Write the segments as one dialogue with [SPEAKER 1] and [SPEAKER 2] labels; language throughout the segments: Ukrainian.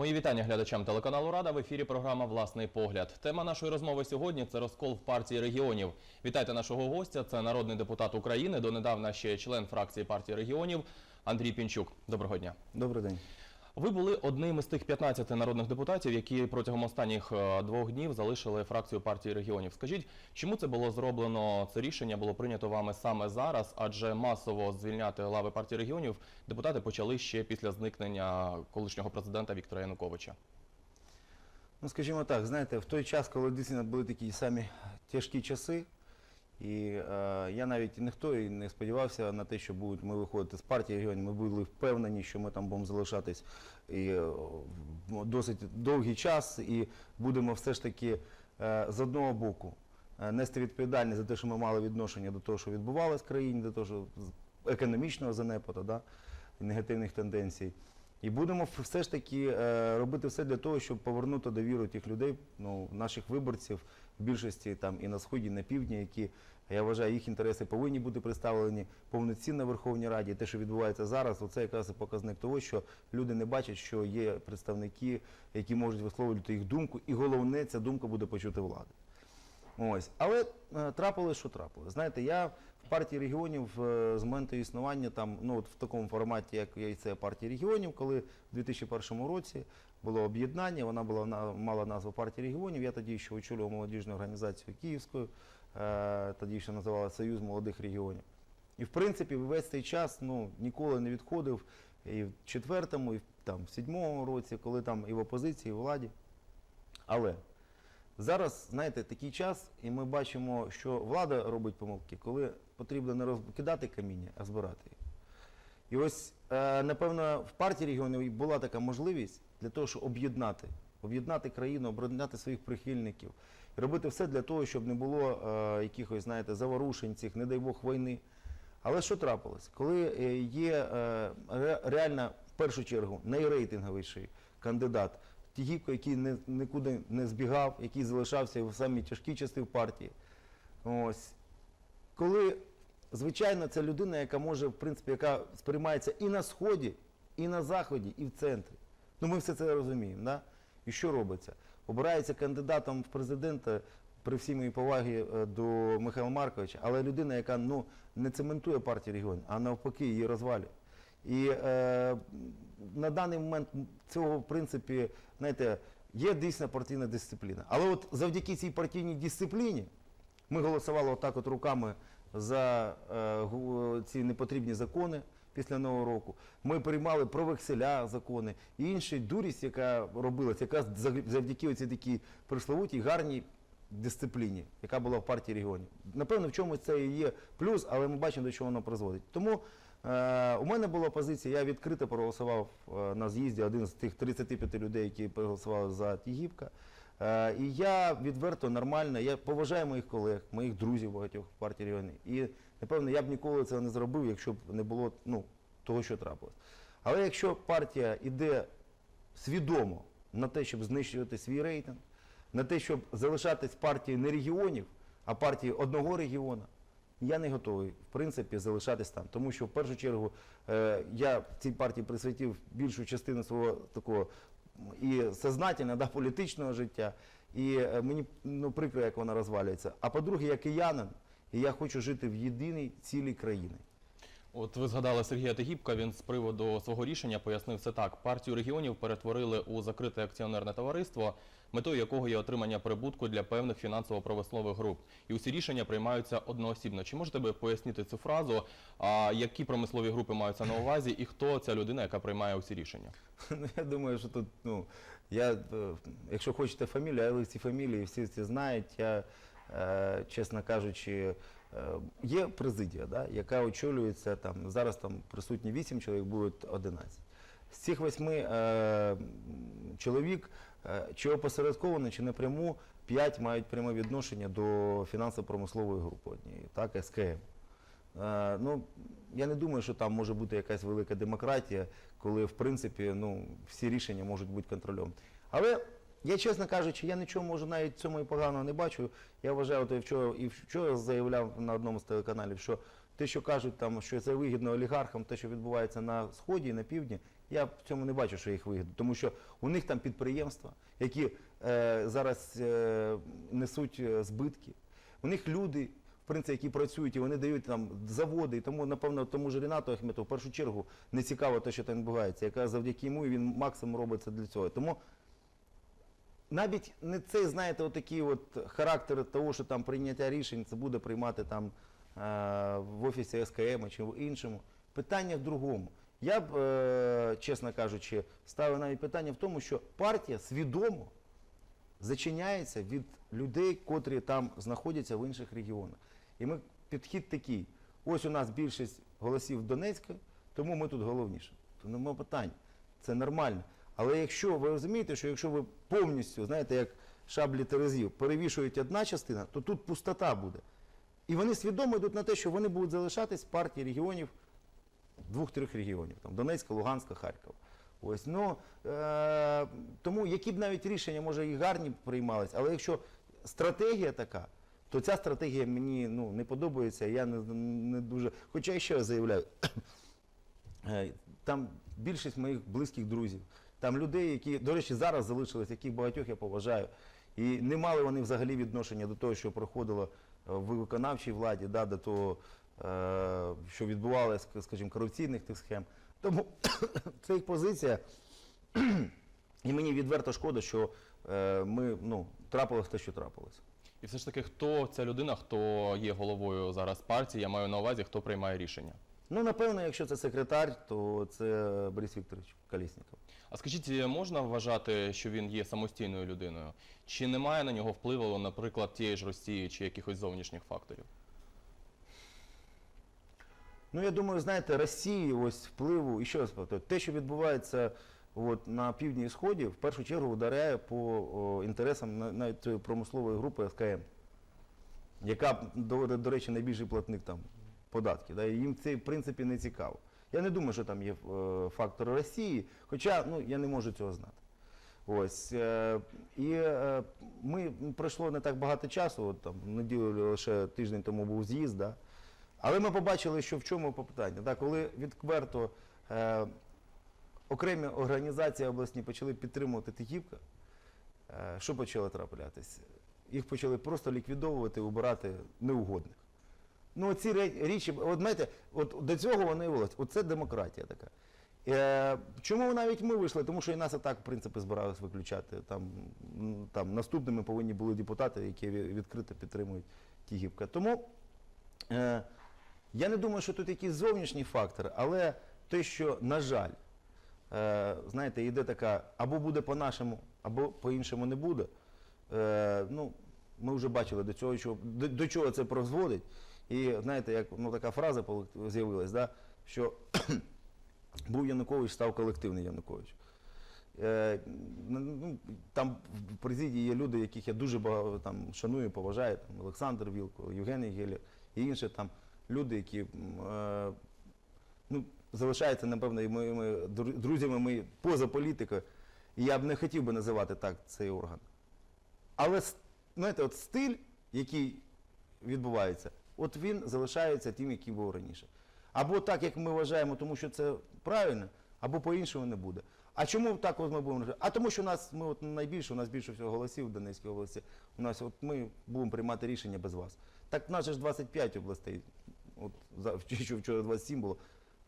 [SPEAKER 1] Мої вітання глядачам телеканалу Рада в ефірі. Програма Власний погляд. Тема нашої розмови сьогодні це розкол в партії регіонів. Вітайте нашого гостя. Це народний депутат України, донедавна ще член фракції партії регіонів Андрій Пінчук. Доброго дня.
[SPEAKER 2] Добрий день.
[SPEAKER 1] Ви були одним із тих 15 народних депутатів, які протягом останніх е, двох днів залишили фракцію партії регіонів. Скажіть, чому це було зроблено? Це рішення було прийнято вами саме зараз, адже масово звільняти лави партії регіонів депутати почали ще після зникнення колишнього президента Віктора Януковича.
[SPEAKER 2] Ну, скажімо так, знаєте, в той час, коли дійсно були такі самі тяжкі часи, і е, я навіть ніхто і не сподівався на те, що будуть ми виходити з партії регіонів. Ми були впевнені, що ми там будемо залишатись і е, в досить довгий час, і будемо все ж таки е, з одного боку е, нести відповідальність за те, що ми мали відношення до того, що відбувалося в країні, до того, що економічного занепаду, да, негативних тенденцій. І будемо все ж таки е, робити все для того, щоб повернути довіру тих людей, ну, наших виборців, більшості там і на сході, і на півдні, які я вважаю, їх інтереси повинні бути представлені повноцінно в Верховній Раді. Те, що відбувається зараз, оце якраз і показник того, що люди не бачать, що є представники, які можуть висловлювати їх думку, і головне, ця думка буде почути влади. Ось, але е, трапилось, що трапилось. Знаєте, я в партії регіонів е, з моменту існування там, ну от в такому форматі, як є це партія регіонів, коли в 2001 році було об'єднання, вона була мала назву партії регіонів. Я тоді ще очолював молодіжну організацію Київською, е, тоді ще називала Союз молодих регіонів. І в принципі весь цей час ну, ніколи не відходив і в четвертому, і в там, в сьомому році, коли там і в опозиції, і в владі. Але Зараз, знаєте, такий час, і ми бачимо, що влада робить помилки, коли потрібно не розкидати каміння, а збирати їх. І ось, е, напевно, в партії регіонів була така можливість для того, щоб об'єднати, об'єднати країну, об'єднати своїх прихильників, робити все для того, щоб не було е, якихось, знаєте, заворушень цих, не дай Бог, війни. Але що трапилось? Коли е, є е, реально, в першу чергу, найрейтинговіший кандидат, Тігіпко, який не, нікуди не збігав, який залишався в самі тяжкі часи в партії. Ось. Коли, звичайно, це людина, яка може, в принципі, яка сприймається і на Сході, і на Заході, і в центрі. Ну, ми все це розуміємо. Да? І що робиться? Обирається кандидатом в президента при всій моїй повагі е, до Михайла Марковича, але людина, яка ну, не цементує партію регіонів, а навпаки її розвалює. І е, на даний момент цього, в принципі, знаєте, є дійсна партійна дисципліна. Але от завдяки цій партійній дисципліні ми голосували отак от руками за е, ці непотрібні закони після Нового року. Ми приймали про векселя закони і інші дурість, яка робилася, заг- завдяки оцій такій пресловутій гарній дисципліні, яка була в партії регіонів. Напевно, в чомусь це і є плюс, але ми бачимо, до чого воно призводить. Тому е, у мене була позиція, я відкрито проголосував е, на з'їзді один з тих 35 людей, які проголосували за Тігіпка. Е, і я відверто нормально, я поважаю моїх колег, моїх друзів багатьох в партії регіонів. Напевно я б ніколи цього не зробив, якщо б не було ну, того, що трапилось. Але якщо партія йде свідомо на те, щоб знищувати свій рейтинг, на те, щоб залишатись партією не регіонів, а партією одного регіону, я не готовий, в принципі, залишатись там. Тому що в першу чергу е, я цій партії присвятив більшу частину свого такого і сознательного, да, політичного життя. І е, мені ну, прикро, як вона розвалюється. А по-друге, я киянин, і я хочу жити в єдиній цілій країні.
[SPEAKER 1] От ви згадали Сергія Тегібка. Він з приводу свого рішення пояснив це так: партію регіонів перетворили у закрите акціонерне товариство, метою якого є отримання прибутку для певних фінансово-промислових груп. І усі рішення приймаються одноосібно. Чи можете ви пояснити цю фразу? А які промислові групи маються на увазі, і хто ця людина, яка приймає усі рішення?
[SPEAKER 2] Ну, я думаю, що тут, ну, я, е, якщо хочете фамілію, але ці фамілії всі ці знають. Я, чесно кажучи, е, є президія, да, яка очолюється там, зараз там присутні 8 чоловік, буде 11. З цих восьми е, чоловік, е, чи опосередковано, чи напряму, 5 мають пряме відношення до фінансово-промислової групи однієї, так, СКМ. Е, Ну, я не думаю, що там може бути якась велика демократія, коли, в принципі, ну, всі рішення можуть бути контрольовані. Але я, чесно кажучи, я нічого може навіть цьому і поганого не бачу. Я вважаю, от і вчора, і вчора заявляв на одному з телеканалів, що те, що кажуть, там, що це вигідно олігархам, те, що відбувається на сході і на півдні, я в цьому не бачу, що їх вигідно. Тому що у них там підприємства, які е, зараз е, несуть е, збитки. У них люди, в принципі, які працюють, і вони дають там заводи. І тому, напевно, тому ж Ренату Ахметову в першу чергу не цікаво те, що там відбувається, яка завдяки йому він максимум робить це для цього. Тому навіть не цей, знаєте, отакий от характер того, що там прийняття рішень це буде приймати там е, в офісі СКМ чи в іншому. Питання в другому. Я б, е, чесно кажучи, ставив навіть питання в тому, що партія свідомо зачиняється від людей, котрі там знаходяться в інших регіонах. І ми підхід такий: ось у нас більшість голосів Донецька, тому ми тут головніше. То нема питань. Це нормально. Але якщо ви розумієте, що якщо ви повністю, знаєте, як шаблі терезів, перевішують одна частина, то тут пустота буде. І вони свідомо йдуть на те, що вони будуть залишатись партії регіонів, двох-трьох регіонів, там Донецька, Луганська, Харкова. Ось, ну, е, тому які б навіть рішення, може, і гарні приймались, але якщо стратегія така, то ця стратегія мені ну, не подобається, я не, не дуже. Хоча я ще раз заявляю, Е, Там більшість моїх близьких друзів, там людей, які, до речі, зараз залишились, яких багатьох я поважаю. І не мали вони взагалі відношення до того, що проходило е, в виконавчій владі, да, до того, е, що відбувалося, скажімо, корупційних тих схем. Тому це їх позиція. І мені відверто шкода, що е, ми ну, трапилось те, що трапилось.
[SPEAKER 1] І все ж таки, хто ця людина, хто є головою зараз партії, я маю на увазі, хто приймає рішення.
[SPEAKER 2] Ну, напевно, якщо це секретар, то це Борис Вікторович Колєсніков.
[SPEAKER 1] А скажіть, можна вважати, що він є самостійною людиною? Чи немає на нього впливу, наприклад, тієї ж Росії чи якихось зовнішніх факторів?
[SPEAKER 2] Ну, я думаю, знаєте, Росії ось впливу, і ще раз повторю, те, що відбувається от, на півдні і сході, в першу чергу вдаряє по о, інтересам на- навіть промислової групи СКМ, яка, до, до речі, найбільший платник там податків. Да, і їм це, в принципі, не цікаво. Я не думаю, що там є е, фактор Росії, хоча ну, я не можу цього знати. Ось. Е, і е, ми пройшло не так багато часу, от, там, неділю лише тиждень тому був з'їзд, да, але ми побачили, що в чому питання. Так, коли відверто е, окремі організації обласні почали підтримувати Тихівка, е, що почало траплятися? Їх почали просто ліквідовувати, убирати неугодних. Ну, ці ре- річі, от знаєте, от до цього вони і велось. Оце демократія така. Е, чому навіть ми вийшли? Тому що і нас і так, в принципі, збиралися виключати. Там, там наступними повинні були депутати, які відкрито підтримують Тігівка. Тому е, я не думаю, що тут якийсь зовнішній фактор, але те, що, на жаль, е, знаєте, йде така, або буде по-нашому, або по-іншому не буде. Е, ну, ми вже бачили до цього, до, до чого це призводить. І знаєте, як ну, така фраза з'явилась, да, що був Янукович, став колективний Янукович. Е, ну, там в президії є люди, яких я дуже багато там, шаную, поважаю, там, Олександр Вілко, Євгеній Гелєр і інші там люди, які е, ну, залишаються, напевно, моїми друзями мої поза політикою. Я б не хотів би називати так цей орган. Але знаєте, от стиль, який відбувається, от він залишається тим, який був раніше. Або так, як ми вважаємо, тому що це правильно, або по-іншому не буде. А чому так от ми будемо? А тому, що у нас ми от найбільше, у нас більше всього голосів в Донецькій області. У нас от ми будемо приймати рішення без вас. Так в нас же ж 25 областей. От вчора 27 було.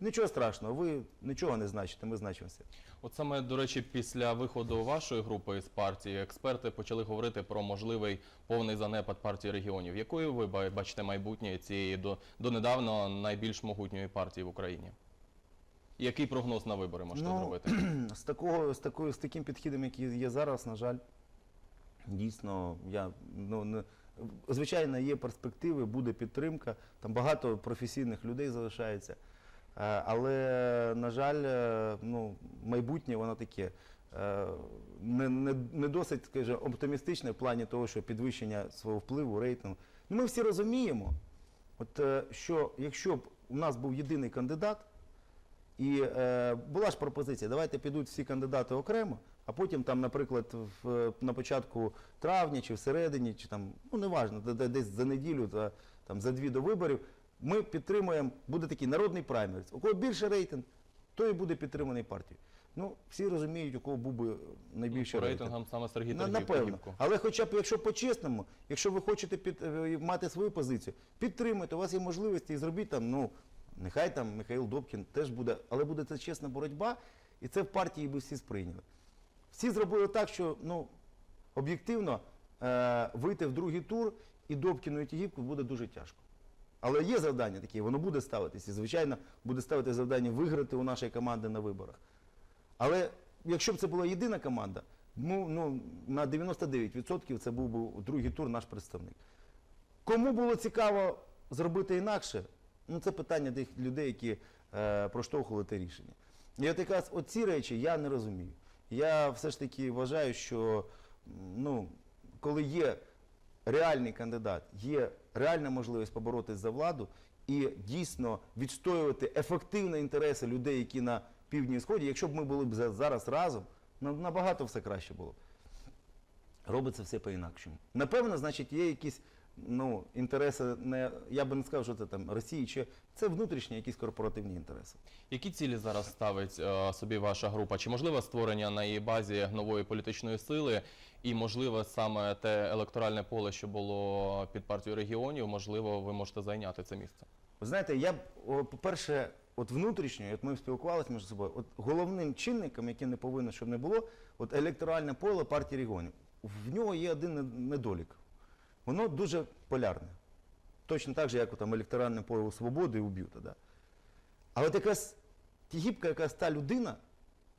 [SPEAKER 2] Нічого страшного, ви нічого не значите, ми значимо все.
[SPEAKER 1] От саме, до речі, після виходу вашої групи з партії експерти почали говорити про можливий повний занепад партії регіонів. Якою ви бачите майбутнє цієї до, донедавна найбільш могутньої партії в Україні? Який прогноз на вибори можете
[SPEAKER 2] Ну,
[SPEAKER 1] зробити?
[SPEAKER 2] з такого, з такою, з таким підхідом, який є зараз, на жаль, дійсно, я ну не звичайно, є перспективи, буде підтримка. Там багато професійних людей залишається. Е, Але, на жаль, е, ну, майбутнє воно таке е, не, не, не досить скажімо, оптимістичне в плані того, що підвищення свого впливу, рейтингу. Ну, ми всі розуміємо, от, що якщо б у нас був єдиний кандидат, і е, була ж пропозиція, давайте підуть всі кандидати окремо, а потім там, наприклад, в, на початку травня чи всередині, чи там, ну неважно, де- де- десь за неділю, за, там, за дві до виборів, ми підтримуємо, буде такий народний праймерис. У кого більше рейтинг, той і буде підтриманий партією. Ну, всі розуміють, у кого був би найбільший
[SPEAKER 1] По
[SPEAKER 2] рейтинг.
[SPEAKER 1] рейтингам саме Сергій
[SPEAKER 2] На, напевно. Але хоча б якщо по-чесному, якщо ви хочете під, е, мати свою позицію, підтримуйте, у вас є можливості і зробіть там, ну, нехай там Михайло Добкін теж буде, але буде це чесна боротьба, і це в партії би всі сприйняли. Всі зробили так, що ну, об'єктивно е, вийти в другий тур і Добкіну і Тігівку буде дуже тяжко. Але є завдання такі, воно буде ставитися. Звичайно, буде ставити завдання виграти у нашої команди на виборах. Але якщо б це була єдина команда, ну, ну, на 99% це був би другий тур наш представник. Кому було цікаво зробити інакше, ну це питання тих людей, які е, проштовхували те рішення. І от якраз оці речі я не розумію. Я все ж таки вважаю, що ну, коли є реальний кандидат, є реальна можливість поборотись за владу і дійсно відстоювати ефективні інтереси людей, які на півдні і сході, якщо б ми були б зараз разом, набагато все краще було. б. Робиться все по-інакшому. Напевно, значить, є якісь ну, інтереси, не, я би не сказав, що це там Росії, чи це внутрішні якісь корпоративні інтереси.
[SPEAKER 1] Які цілі зараз ставить е, собі ваша група? Чи можливе створення на її базі нової політичної сили? І можливо саме те електоральне поле, що було під партією регіонів, можливо, ви можете зайняти це місце?
[SPEAKER 2] Ви знаєте, я б, по-перше, от внутрішньо, от ми спілкувалися між собою, от головним чинником, яким не повинно, щоб не було, от електоральне поле партії регіонів. В нього є один не- недолік. Воно дуже полярне. Точно так же, як там електоральне поле свободи і у б'юта. Да? А от якраз Тігіпка, якраз та людина,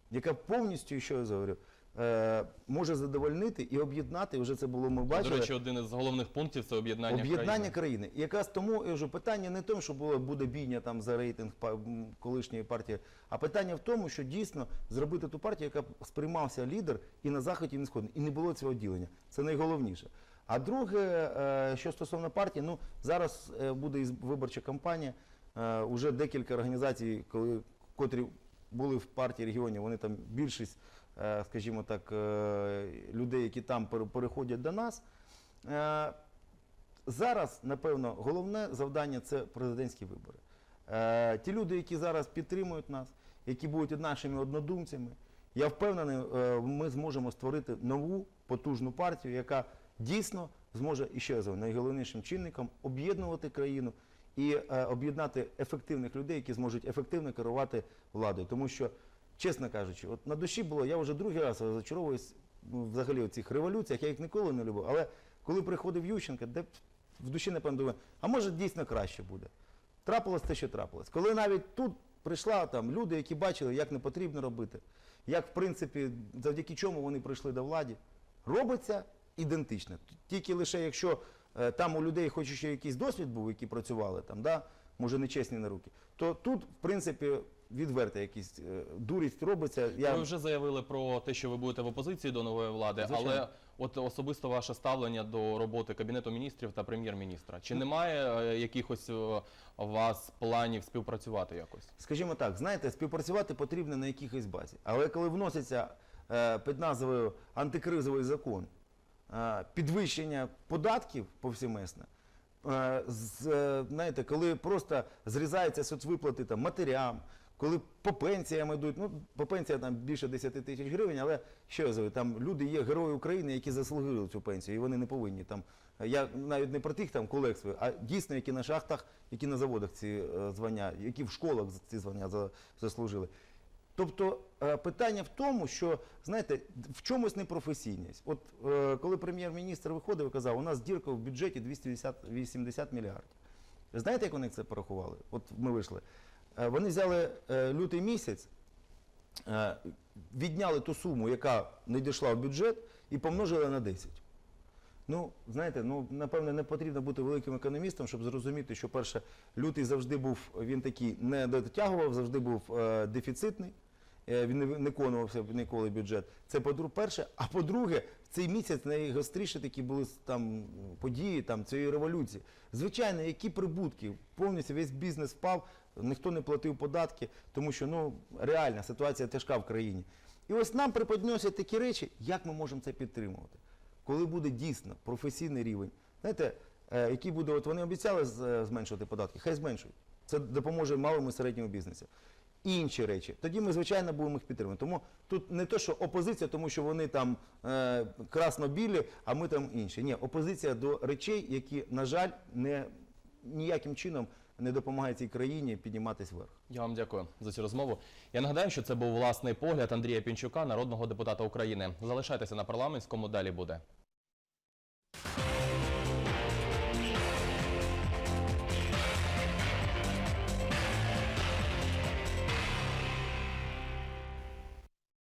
[SPEAKER 2] яка повністю, що я говорю, е, може задовольнити і об'єднати, вже це було ми бачили.
[SPEAKER 1] До речі, один із головних пунктів це об'єднання
[SPEAKER 2] Об'єднання
[SPEAKER 1] країни.
[SPEAKER 2] країни. І якраз тому я кажу, питання не в тому, що було, буде бійня там за рейтинг колишньої партії, а питання в тому, що дійсно зробити ту партію, яка сприймався лідер і на заході, і на сході. І не було цього ділення. Це найголовніше. А друге, е, що стосовно партії, ну зараз е, буде виборча кампанія. Е, Уже декілька організацій, коли котрі були в партії регіонів, вони там більшість, скажімо так, людей, які там переходять до нас. Зараз, напевно, головне завдання це президентські вибори. Ті люди, які зараз підтримують нас, які будуть нашими однодумцями, я впевнений, ми зможемо створити нову потужну партію, яка дійсно зможе і ще раз найголовнішим чинником об'єднувати країну і е, об'єднати ефективних людей, які зможуть ефективно керувати владою. Тому що, чесно кажучи, от на душі було, я вже другий раз розчаровуюсь ну, взагалі у цих революціях, я їх ніколи не любив. Але коли приходив Ющенко, де в душі напевно думаю, а може дійсно краще буде. Трапилось те, що трапилось. Коли навіть тут прийшла там люди, які бачили, як не потрібно робити, як в принципі, завдяки чому вони прийшли до влади, робиться ідентично. Тільки лише якщо е, там у людей хоч ще якийсь досвід був, які працювали там, да, може нечесні на руки, то тут, в принципі, відверта якісь е, дурість робиться. Я...
[SPEAKER 1] Ви вже заявили про те, що ви будете в опозиції до нової влади,
[SPEAKER 2] Звичайно.
[SPEAKER 1] але от особисто ваше ставлення до роботи кабінету міністрів та прем'єр-міністра. Чи немає е, якихось у вас планів співпрацювати якось?
[SPEAKER 2] Скажімо так, знаєте, співпрацювати потрібно на якихось базі. Але коли вноситься е, під назвою антикризовий закон підвищення податків повсімесне, е, е, знаєте, коли просто зрізаються соцвиплати там, матерям, коли по пенсіям йдуть, ну по пенсіям там більше 10 тисяч гривень, але що я говорю, там люди є герої України, які заслужили цю пенсію, і вони не повинні там. Я навіть не про тих там колег своїх, а дійсно, які на шахтах, які на заводах ці е, звання, які в школах ці звання за- заслужили. Тобто е, питання в тому, що знаєте, в чомусь непрофесійність. От е, коли прем'єр-міністр виходив і казав, у нас дірка в бюджеті 280 мільярдів. Знаєте, як вони це порахували? От ми вийшли. Е, Вони взяли лютий місяць, відняли ту суму, яка не дійшла в бюджет, і помножили на 10. Ну, знаєте, ну напевне, не потрібно бути великим економістом, щоб зрозуміти, що перше, лютий завжди був, він такий не дотягував, завжди був е, дефіцитний. е, Він не виконувався ніколи бюджет. Це по перше. А по-друге, в цей місяць найгостріші такі були там події там цієї революції. Звичайно, які прибутки? Повністю весь бізнес впав, ніхто не платив податки, тому що ну реальна ситуація тяжка в країні. І ось нам приподносять такі речі, як ми можемо це підтримувати коли буде дійсно професійний рівень. Знаєте, е, який буде, от вони обіцяли е, зменшувати податки, хай зменшують. Це допоможе малому і середньому бізнесу. Інші речі, тоді ми звичайно будемо їх підтримувати. Тому тут не те, що опозиція, тому що вони там е, красно-білі, а ми там інші. Ні, опозиція до речей, які, на жаль, не ніяким чином не допомагають цій країні підніматися вверх.
[SPEAKER 1] Я вам дякую за цю розмову. Я нагадаю, що це був власний погляд Андрія Пінчука, народного депутата України. Залишайтеся на парламентському, далі буде.